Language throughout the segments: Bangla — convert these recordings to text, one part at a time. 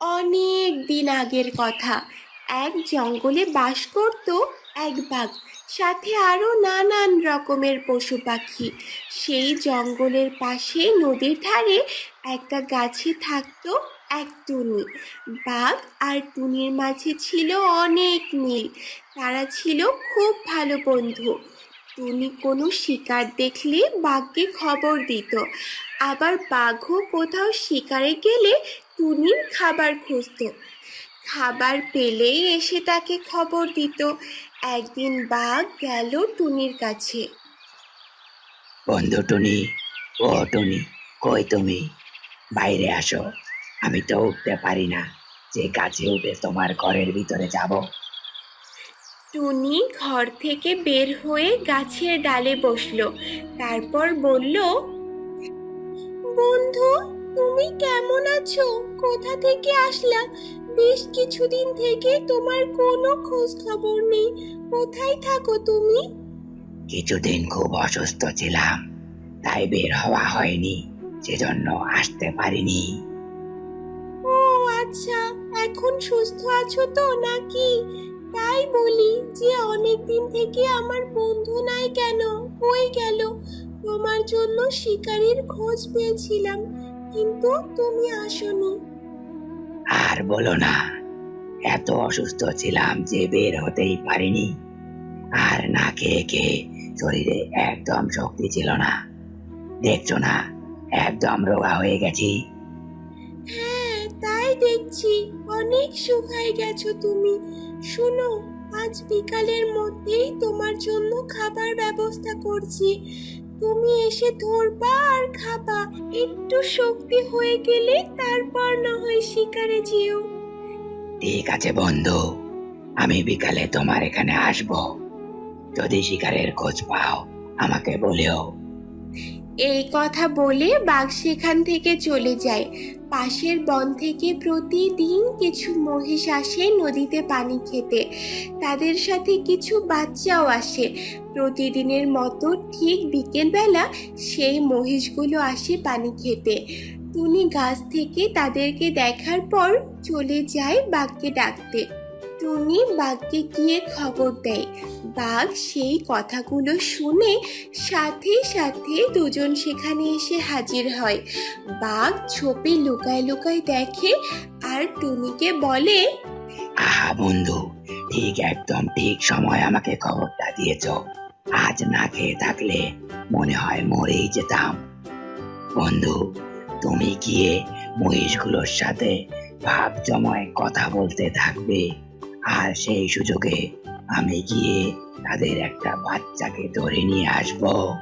অনেক দিন আগের কথা। এক জঙ্গলে বাস করত এক বাঘ, সাথে আরও নানান রকমের পশু পাখি। সেই জঙ্গলের পাশে নদীর ধারে একটা গাছে থাকতো এক টুনি। বাঘ আর টুনির মাঝে ছিল অনেক মিল। তারা ছিল খুব ভালো বন্ধু। টুনি কোনো শিকার দেখলে বাঘকে খবর দিত। আবার বাঘও কোথাও শিকারে গেলে টুনির খাবার খুঁজতো। খাবার পেলেই এসে তাকে খবর দিত। একদিন বাঘ গেল টুনির কাছে। বন্ধু টুনি ও টুনি কই তুমি? বাইরে আসো। আমি তো উঠতে পারি না। যে গাছে উঠে তোমার ঘরের ভিতরে যাব। টুনি ঘর থেকে বের হয়ে গাছের ডালে বসল। তারপর বলল বন্ধু তুমি কেমন আছো? কোথা থেকে আসলা? বেশ কিছুদিন থেকে তোমার কোনো খোঁজ খবর নেই। কোথায় থাকো তুমি? কিছুদিন খুব অসুস্থ ছিলাম তাই বের হওয়া হয়নি সেজন্য আসতে পারিনি। ও আচ্ছা এখন সুস্থ আছো তো নাকি? তাই বলি যে অনেক দিন থেকে আমার বন্ধু নাই কেন? কই গেল? তোমার জন্য শিকারীর খোঁজ পেয়েছিলাম। কিন্তু তুমি আসোনি। আর বলো না এত অসুস্থ ছিলাম যে বের হতেই পারিনি। আর না খেয়ে খেয়ে শরীরে একদম শক্তি ছিল না। দেখছ না একদম রোগা হয়ে গেছি। হ্যাঁ তাই দেখছি অনেক শুকায় গেছো তুমি। শোনো আজ বিকালের মধ্যেই তোমার জন্য খাবার ব্যবস্থা করছি। তুমি এসে ধরবা আর খাবা। একটু শক্তি হয়ে গেলে তারপর না হয় শিকারে যেও। ঠিক আছে বন্ধু। আমি বিকালে তোমার এখানে আসব। যদি শিকারের খোঁজ পাও আমাকে বলেও। এই কথা বলে বাঘ সেখান থেকে চলে যায়। পাশের বন থেকে প্রতিদিন কিছু মহিষ আসে নদীতে পানি খেতে। তাদের সাথে কিছু বাচ্চাও আসে। প্রতিদিনের মতো ঠিক বিকেলবেলা সেই মহিষগুলো আসে পানি খেতে। টুনি গাছ থেকে তাদেরকে দেখার পর চলে যায় বাঘকে ডাকতে। টুনি বাঘকে গিয়ে খবর দেয়। বাঘ সেই কথাগুলো শুনে সাথে সাথে দুজন সেখানে এসে হাজির হয়। বাঘ ছোপে লুকায় লুকায় দেখে আর টুনিকে বলে, আহা বন্ধু, ঠিক একদম ঠিক সময় আমাকে খবরটা দিয়েছ। আজ না খেয়ে থাকলে মনে হয় মরেই যেতাম। বন্ধু, তুমি গিয়ে মহিষগুলোর সাথে ভাব জমায় কথা বলতে থাকবে। আর সেই সুযোগে আমি গিয়ে তাদের একটা বাচ্চাকে ধরে নিয়ে আসব।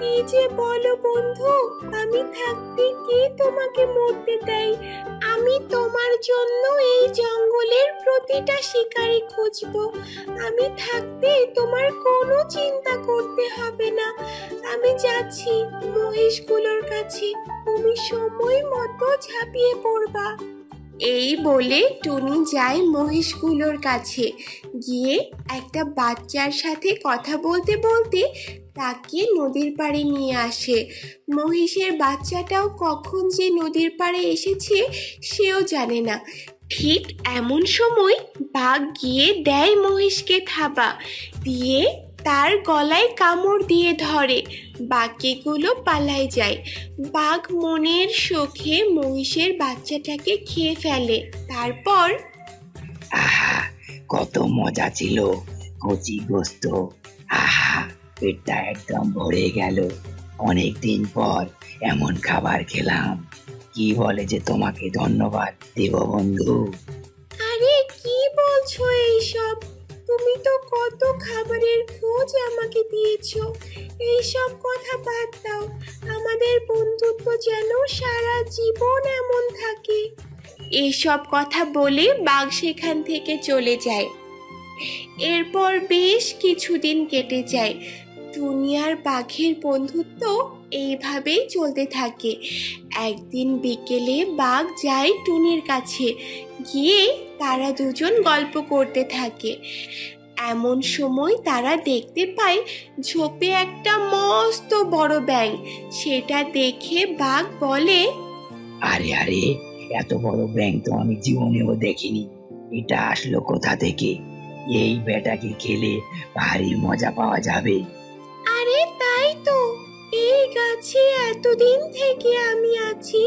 কি যে বলো বন্ধু, আমি থাকতে কে তোমাকে মরতে দেয়? আমি তোমার জন্য এই জঙ্গলের প্রতিটা শিকারি খুঁজব। আমি থাকতে তোমার কোনো চিন্তা করতে হবে না। আমি যাচ্ছি মহিষগুলোর কাছে। তুমি সময় মতো ঝাঁপিয়ে পড়বা। এই বলে টুনি যায় মহিষগুলোর কাছে। গিয়ে একটা বাচ্চার সাথে কথা বলতে বলতে তাকে নদীর পাড়ে নিয়ে আসে। মহিষের বাচ্চাটাও কখন যে নদীর পাড়ে এসেছে সেও জানে না। ঠিক এমন সময় বাঘ গিয়ে দেয় মহিষকে থাবা। দিয়ে তার গলায় কামড় দিয়ে ধরে। বাকিগুলো পালায় যায়। বাঘ মনের শোকে মহিষের বাচ্চাটাকে খেয়ে ফেলে। তারপর আহা কত মজা ছিল। কচি গোস্ত। আহা পেটটা একদম ভরে গেল। অনেক দিন পর এমন খাবার খেলাম। কি বলে যে তোমাকে ধন্যবাদ দেব বন্ধু আরে কি বলছো এইসব? তুমি তো কত খাবারের খোঁজ আমাকে দিয়েছ। এইসব কথা বাদ দাও। আমাদের বন্ধুত্ব যেন সারা জীবন এমন থাকে। এসব কথা বলে বাঘ সেখান থেকে চলে যায়। এরপর বেশ কিছুদিন কেটে যায়। দুনিয়ার বাঘের বন্ধুত্ব এইভাবেই চলতে থাকে। একদিন বিকেলে বাঘ যায় টুনির কাছে। গিয়ে তারা দুজন গল্প করতে থাকে। এমন সময় তারা দেখতে পায় ঝোপে একটা মস্ত বড় ব্যাঙ। সেটা দেখে বাঘ বলে আরে আরে এত বড় ব্যাং তো আমি জীবনেও দেখিনি। এটা আসলো কোথা থেকে? এই বেটাকে খেলে ভারী মজা পাওয়া যাবে। আরে তাই তো। এই গাছে এতদিন থেকে আমি আছি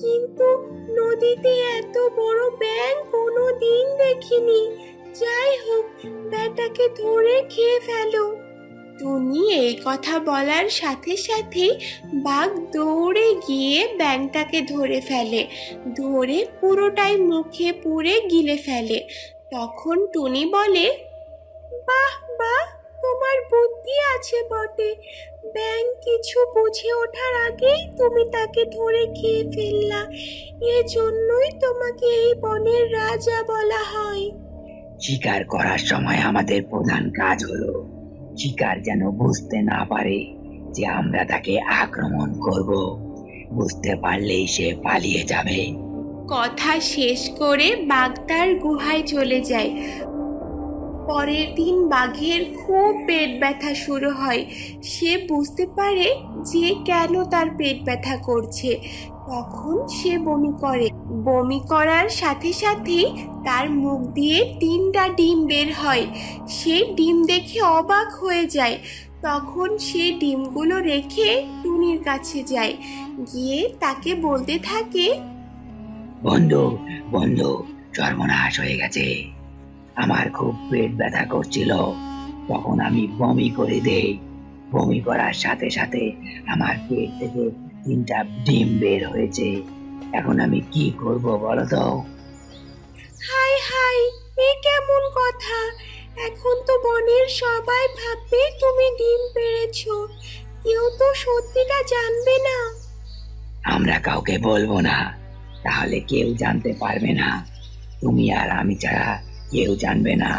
কিন্তু নদীতে এত বড় ব্যাঙ কোনো দিন দেখিনি। যাই হোক, ব্যাটাকে ধরে খেয়ে ফেলো। টুনি এই কথা বলার সাথে সাথে বাঘ দৌড়ে গিয়ে ব্যাংটাকে ধরে ফেলে। ধরে পুরোটাই মুখে পুরে গিলে ফেলে। তখন টুনি বলে, বাহ বাহ তোমার বুদ্ধি আছে বটে। ব্যাং কিছু বুঝে ওঠার আগেই তুমি তাকে ধরে খেয়ে ফেললা। এজন্যই তোমাকে এই বনের রাজা বলা হয়। শিকার করার সময় আমাদের প্রধান কাজ হলো শিকার যেন বুঝতে না পারে যে আমরা তাকে আক্রমণ করব। বুঝতে পারলেই সে পালিয়ে যাবে। কথা শেষ করে বাগদার গুহায় চলে যায়। পরের দিন বাঘের খুব পেট ব্যথা শুরু হয়। সে বুঝতে পারে যে কেন তার পেট ব্যথা করছে। তখন সে বমি করে। বমি করার সাথে সাথে তার মুখ দিয়ে তিনটা ডিম বের হয়। সে ডিম দেখে অবাক হয়ে যায়। তখন সে ডিমগুলো রেখে টুনির কাছে যায়। গিয়ে তাকে বলতে থাকে, বন্ধু বন্ধু সর্বনাশ হয়ে গেছে। আমার খুব পেট ব্যথা করছিল। তখন আমি বমি করে দেই। বমি করার সাথে সাথে আমার পেট থেকে তিনটা ডিম বের হয়েছে। এখন আমি কি করব বলো তো? হাই হাই এ কেমন কথা? এখন তো বনের সবাই ভাববে তুমি ডিম পেড়েছো। কেউ তো সত্যিটা জানবে না। আমরা কাউকে বলব না। তাহলে কেউ জানতে পারবে না। তুমি আর আমি ছাড়া কেউ জানবে না।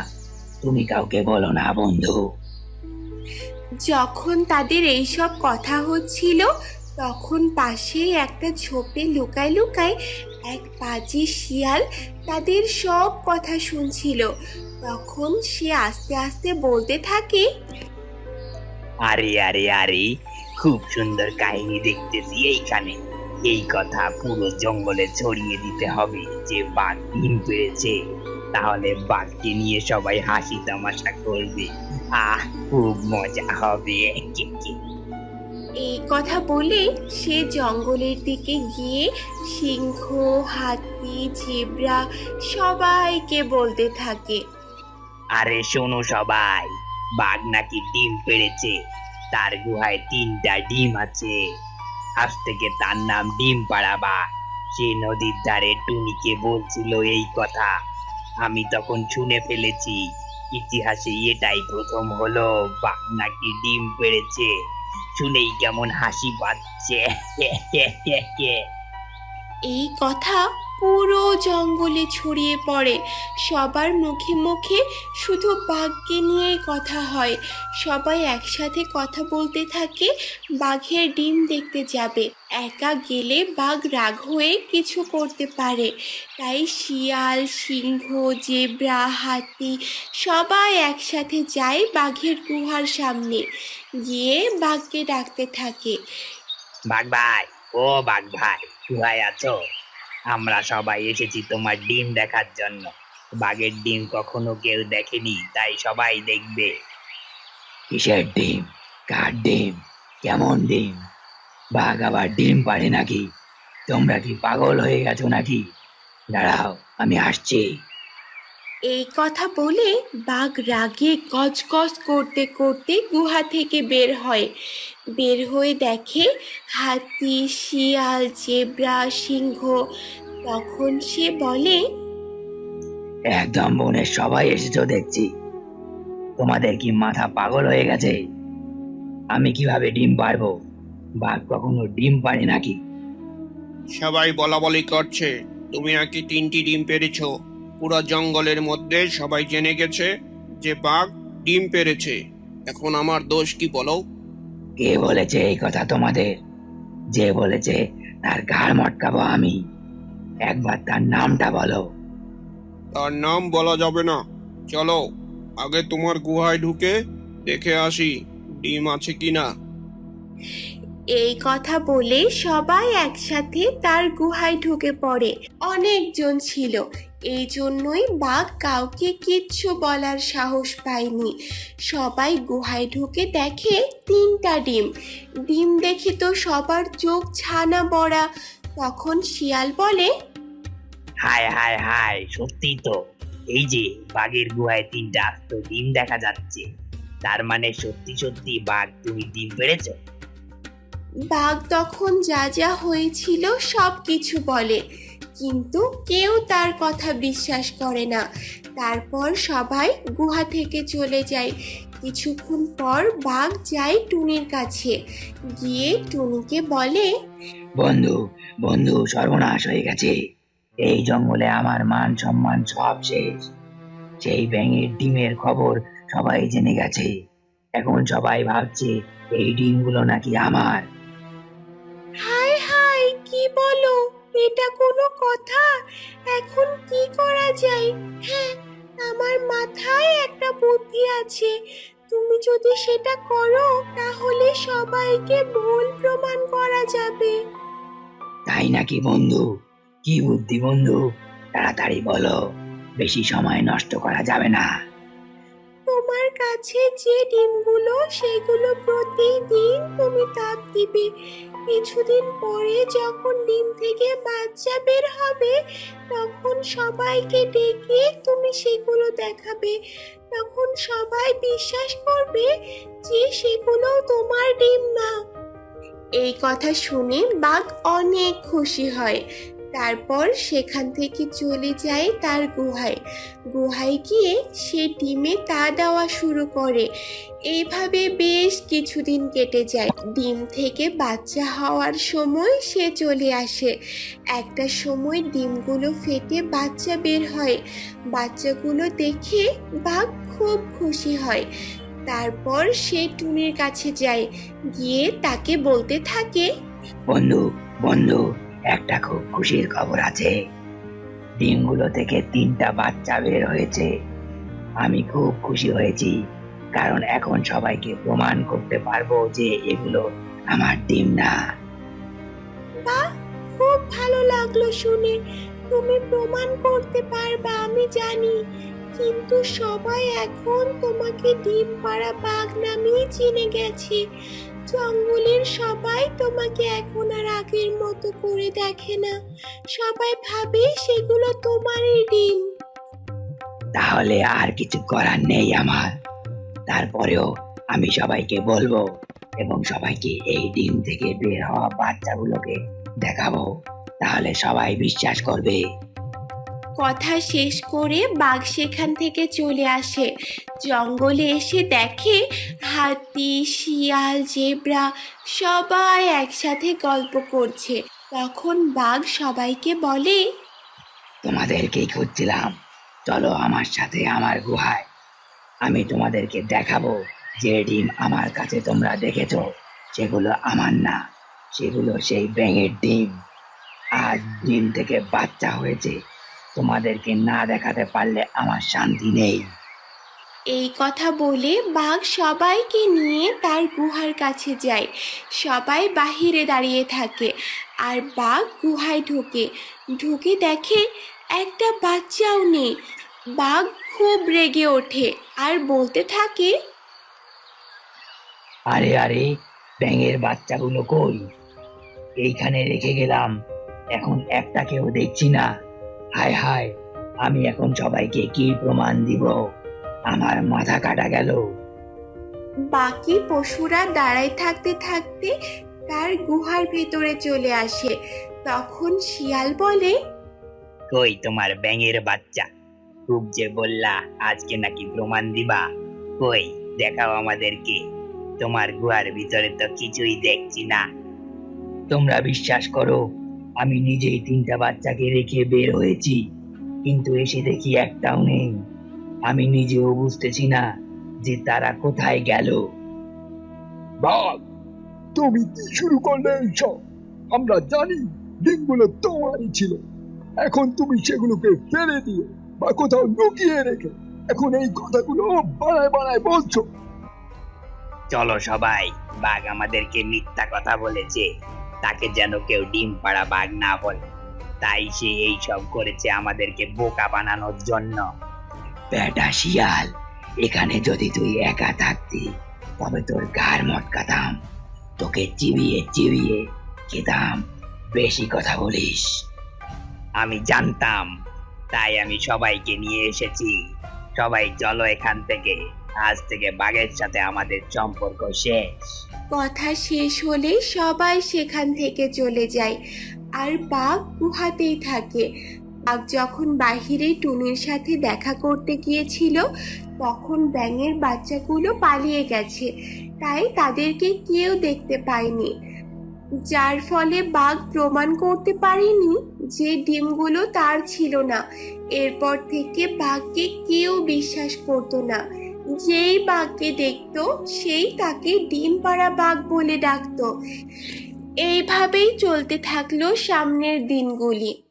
তুমি কাউকে বলো না বন্ধু। যখন তাদের এইসব কথা হচ্ছিল তখন পাশেই একটা ঝোপে লুকায় লুকায় এক পাজি শিয়াল তাদের সব কথা শুনছিল। তখন সে আস্তে আস্তে বলতে থাকে আরে আরে আরে খুব সুন্দর কাহিনী দেখতেছি এইখানে। এই কথা পুরো জঙ্গলে ছড়িয়ে দিতে হবে যে বাঘ ডিম পেয়েছে। তাহলে বাঘকে নিয়ে সবাই হাসি তামাশা করবে। আহ খুব মজা হবে। এই কথা বলে সে জঙ্গলের দিকে গিয়ে সিংহ হাতি জেব্রা সবাইকে বলতে থাকে। আরে শোনো সবাই বাঘ নাকি ডিম পেড়েছে। তার গুহায় তিনটা ডিম আছে। আজ থেকে তার নাম ডিম পাড়া বাঘ। সে নদীর ধারে টুনিকে বলছিল এই কথা। আমি তখন শুনে ফেলেছি, ইতিহাসে এটাই প্রথম হলো নাকি ডিম পেড়েছে। শুনেই কেমন হাসি পাচ্ছে। এই কথা পুরো জঙ্গলে ছড়িয়ে পড়ে। সবার মুখে মুখে শুধু বাঘকে নিয়েই কথা হয়। সবাই একসাথে কথা বলতে থাকে, বাঘের ডিম দেখতে যাবে। একা গেলে বাঘ রাগ হয়ে কিছু করতে পারে। তাই শিয়াল, সিংহ, জেব্রা, হাতি সবাই একসাথে যায় বাঘের গুহার সামনে। গিয়ে বাঘকে ডাকতে থাকে। বাঘ ভাই, ও বাঘ ভাই আছো? আমরা সবাই এসেছি তোমার ডিম দেখার জন্য। বাঘের ডিম কখনো কেউ দেখেনি, তাই সবাই দেখবে। কিসের ডিম? কার ডিম? কেমন ডিম? বাঘ আবার ডিম পারে নাকি? তোমরা কি পাগল হয়ে গেছো নাকি? দাঁড়াও, আমি আসছি। এই কথা বলে বাঘ রাগে গজগজ করতে করতে গুহা থেকে বের হয়। বের হয়ে দেখে হাতি শিয়াল জেব্রা সিংহ। তখন সে বলে একদম বনের সবাই এসেছ দেখছি। তোমাদের কি মাথা পাগল হয়ে গেছে? আমি কীভাবে ডিম পারব? বাঘ কখনো ডিম পারে নাকি? সবাই বলা বলি করছে। তুমি নাকি তিনটি ডিম পেরেছ? পুরো জঙ্গলের মধ্যে সবাই জেনে গেছে যে বাঘ ডিম পেরেছে। এখন আমার দোষ কি বলো? কে বলেছে এই কথা তোমাদের? যে বলেছে তার ঘাড় মটকাবো আমি। একবার তার নামটা বলো। তার নাম বলা যাবে না। চলো আগে তোমার গুহায় ঢুকে দেখে আসি ডিম আছে কিনা। এই কথা বলে সবাই একসাথে তার গুহায় ঢুকে পড়ে। অনেকজন ছিল। এই জন্যই বাঘ কাউকে কিচ্ছু বলার সাহস পায়নি। সবাই গুহায় ঢুকে দেখে তিনটা ডিম। ডিম দেখে তো সবার চোখ ছানা বড়া। তখন শিয়াল বলে, হায় হায় হায় সত্যি তো। এই যে বাঘের গুহায় তিনটা আস্ত ডিম দেখা যাচ্ছে। তার মানে সত্যি সত্যি বাঘ, তুমি ডিম পেড়েছো? বাঘ তখন যা যা হয়েছিল সব কিছু বলে। কিন্তু কেউ তার কথা বিশ্বাস করে না। তারপর সবাই গুহা থেকে চলে যায়। কিছুক্ষণ পর বাঘ যায় টুনির কাছে। গিয়ে টুনিকে বলে, বন্ধু বন্ধু, সর্বনাশ হয়ে গেছে। এই জঙ্গলে আমার মান সম্মান সব শেষ। সেই ব্যাঙের ডিমের খবর সবাই জেনে গেছে। এখন সবাই ভাবছে এই ডিমগুলো নাকি আমার। বলো, এটা কোনো কথা? এখন কি করা যায়? হ্যাঁ আমার মাথায় একটা বুদ্ধি আছে। তুমি যদি সেটা করো, তাহলে সবাইকে ভুল প্রমাণ করা যাবে। তাই নাকি বন্ধু? কি বুদ্ধি বন্ধু? তাড়াতাড়ি বলো। বেশি সময় নষ্ট করা যাবে না। তোমার কাছে যে ডিমগুলো, সেগুলো প্রতিদিন তুমি তাপ দিবে। কিছুদিন পরে যখন ডিম থেকে বাচ্চা বের হবে, তখন সবাইকে ডেকে তুমি সেগুলো দেখাবে। তখন সবাই বিশ্বাস করবে যে সেগুলো তোমার ডিম না। এই কথা শুনে বাঘ অনেক খুশি হয়। তারপর সেখান থেকে চলে যায় তার গুহায়। গুহায় গিয়ে সে ডিমে তা দেওয়া শুরু করে। এইভাবে বেশ কিছুদিন কেটে যায়। ডিম থেকে বাচ্চা হওয়ার সময় সে চলে আসে। একটা সময় ডিমগুলো ফেটে বাচ্চা বের হয়। বাচ্চাগুলো দেখে বাঘ খুব খুশি হয়। তারপর সে টুনির কাছে যায়। গিয়ে তাকে বলতে থাকে, বন্ধু বন্ধু। একটা খুব খুশির খবর আছে। ডিমগুলো থেকে তিনটা বাচ্চা বের হয়েছে। আমি খুব খুশি হয়েছি, কারণ এখন সবাইকে প্রমাণ করতে পারব যে এগুলো আমার ডিম না। বাহ খুব ভালো লাগল শুনে। তুমি প্রমাণ করতে পারবা, আমি জানি। কিন্তু সবাই এখন তোমাকে ডিম পাড়া বাঘ নামেই চিনে গেছে। জঙ্গলের সবাই তোমাকে এখন আর আগের মতো করে দেখে না। সবাই ভাবে সেগুলো তোমারই ডিম। তাহলে আর কিছু করার নেই আমার। তারপরেও আমি সবাইকে বলব এবং সবাইকে এই ডিম থেকে বের হওয়া বাচ্চাগুলোকে দেখাবো। তাহলে সবাই বিশ্বাস করবে কথা শেষ করে বাঘ সেখান থেকে চলে আসে। জঙ্গলে এসে দেখে হাতি, শিয়াল, জেব্রা সবাই একসাথে গল্প করছে। তখন বাঘ সবাইকে বলে তোমাদেরকেই খুঁজছিলাম। চলো আমার সাথে আমার গুহায়। আমি তোমাদেরকে দেখাবো যে ডিম আমার কাছে তোমরা দেখেছ। সেগুলো আমার না। সেগুলো সেই ব্যাঙের ডিম। আজ ডিম থেকে বাচ্চা হয়েছে। তোমাদেরকে না দেখাতে পারলে আমার শান্তি নেই। এই কথা বলে বাঘ সবাইকে নিয়ে তার গুহার কাছে যায়। সবাই বাহিরে দাঁড়িয়ে থাকে আর বাঘ গুহায় ঢোকে। ঢুকে দেখে একটা বাচ্চাও নেই। বাঘ খুব রেগে ওঠে আর বলতে থাকে আরে আরে ব্যাঙের বাচ্চাগুলো কই? এইখানে রেখে গেলাম। এখন একটাকেও দেখছি না। হায় হায় আমি এখন সবাইকে কি প্রমাণ দিব? আমার মাথা কাটা গেল। বাকি পশুরা দাঁড়ায় থাকতে থাকতে তার গুহার ভেতরে চলে আসে। তখন শিয়াল বলে কই তোমার ব্যাঙের বাচ্চা? খুব যে বললা আজকে নাকি প্রমাণ দিবা? কই দেখাও আমাদেরকে। তোমার গুহার ভিতরে তো কিছুই দেখছি না। তোমরা বিশ্বাস করো আমি নিজেই তিনটা বাচ্চাকে রেখে বের হয়েছি কিন্তু এসে দেখি একটাও নেই। আমি নিজেও বুঝতেছি না যে তারা কোথায় গেল। বাঘ তুমি কি শুরু করলে এইসব? আমরা জানি ডিমগুলো তোমারই ছিল। এখন তুমি সেগুলোকে ফেলে দিয়ে বা কোথাও লুকিয়ে রেখে। এখন এই কথাগুলো বাড়ায় বাড়ায় বলছো। চলো সবাই বাঘ আমাদেরকে মিথ্যা কথা বলেছে। তাকে যেন কেউ ডিম পাড়া বাঘ না বলে। তাই সে এই সব করেছে আমাদেরকে বোকা বানানোর জন্য। বেটা শিয়াল এখানে যদি তুই একা থাকতি তবে তোর গার মটকাতাম। তোকে চিবিয়ে চিবিয়ে খেতাম। বেশি কথা বলিস। আমি জানতাম তাই আমি সবাইকে নিয়ে এসেছি। সবাই চলো এখান থেকে। আজ থেকে বাঘের সাথে আমাদের সম্পর্ক শেষ। কথা শেষ হলে সবাই সেখান থেকে চলে যায়। আর বাঘ গুহাতেই থাকে। বাঘ যখন বাহিরে টুনির সাথে দেখা করতে গিয়েছিল, তখন ব্যাঙের বাচ্চাগুলো পালিয়ে গেছে। তাই তাদেরকে কেউ দেখতে পায়নি। যার ফলে বাঘ প্রমাণ করতে পারেনি যে ডিমগুলো তার ছিল না। এরপর থেকে বাঘকে কেউ বিশ্বাস করতো না। যেই বাঘকে দেখত, সেই তাকে ডিম পাড়া বাঘ বলে ডাকত। এইভাবেই চলতে থাকল সামনের দিনগুলি।